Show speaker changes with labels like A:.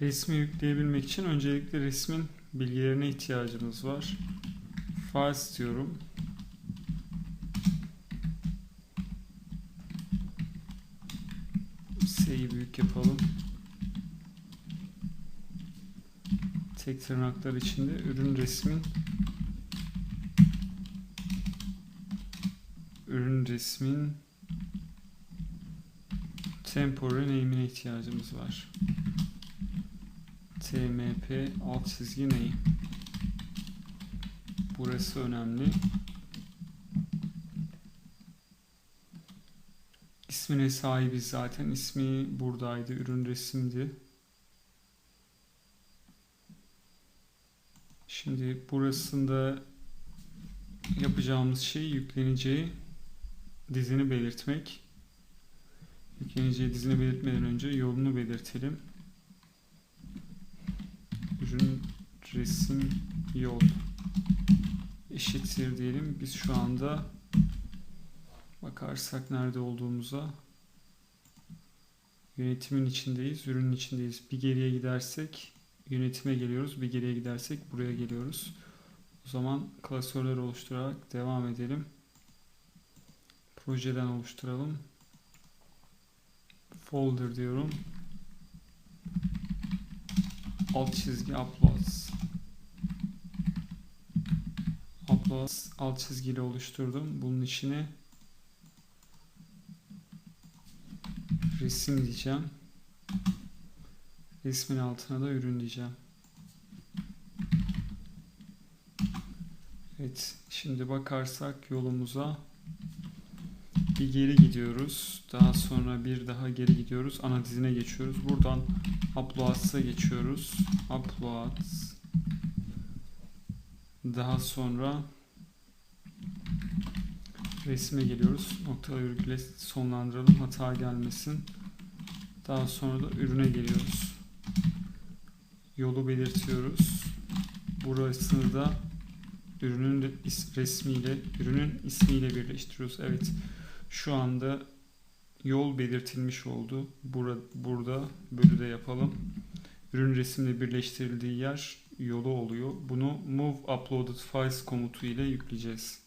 A: Resmi yükleyebilmek için öncelikle resmin bilgilerine ihtiyacımız var. Files diyorum. S'yi büyük yapalım. Tek tırnaklar içinde ürün resmin ürün resmin temporary name'ine ihtiyacımız var. Tmp alt çizgi name. Burası önemli. İsmine sahibiz zaten. İsmi buradaydı. Ürün resimdi. Şimdi burasında yapacağımız şey yükleneceği dizini belirtmek. Yükleneceği dizini belirtmeden önce yolunu belirtelim. Ürün resim yol eşittir diyelim. Biz şu anda bakarsak nerede olduğumuza yönetimin içindeyiz, ürünün içindeyiz. Bir geriye gidersek yönetime geliyoruz, bir geriye gidersek buraya geliyoruz. O zaman klasörler oluşturarak devam edelim. Projeden oluşturalım. Folder diyorum. Alt çizgi uploads. Uploads alt çizgiyle oluşturdum. Bunun içine resim diyeceğim. Resmin altına da ürün diyeceğim. Evet, şimdi bakarsak yolumuza bir geri gidiyoruz. Daha sonra bir daha geri gidiyoruz. Ana dizine geçiyoruz. Buradan Uploads'a geçiyoruz. Uploads. Daha sonra resme geliyoruz. Nokta virgüle sonlandıralım. Hata gelmesin. Daha sonra da ürüne geliyoruz. Yolu belirtiyoruz. Burasını da ürünün resmiyle, ürünün ismiyle birleştiriyoruz. Evet. Şu anda yol belirtilmiş oldu. Burada, burada bölüde yapalım. Ürün resimle birleştirildiği yer yolu oluyor. Bunu move uploaded files komutu ile yükleyeceğiz.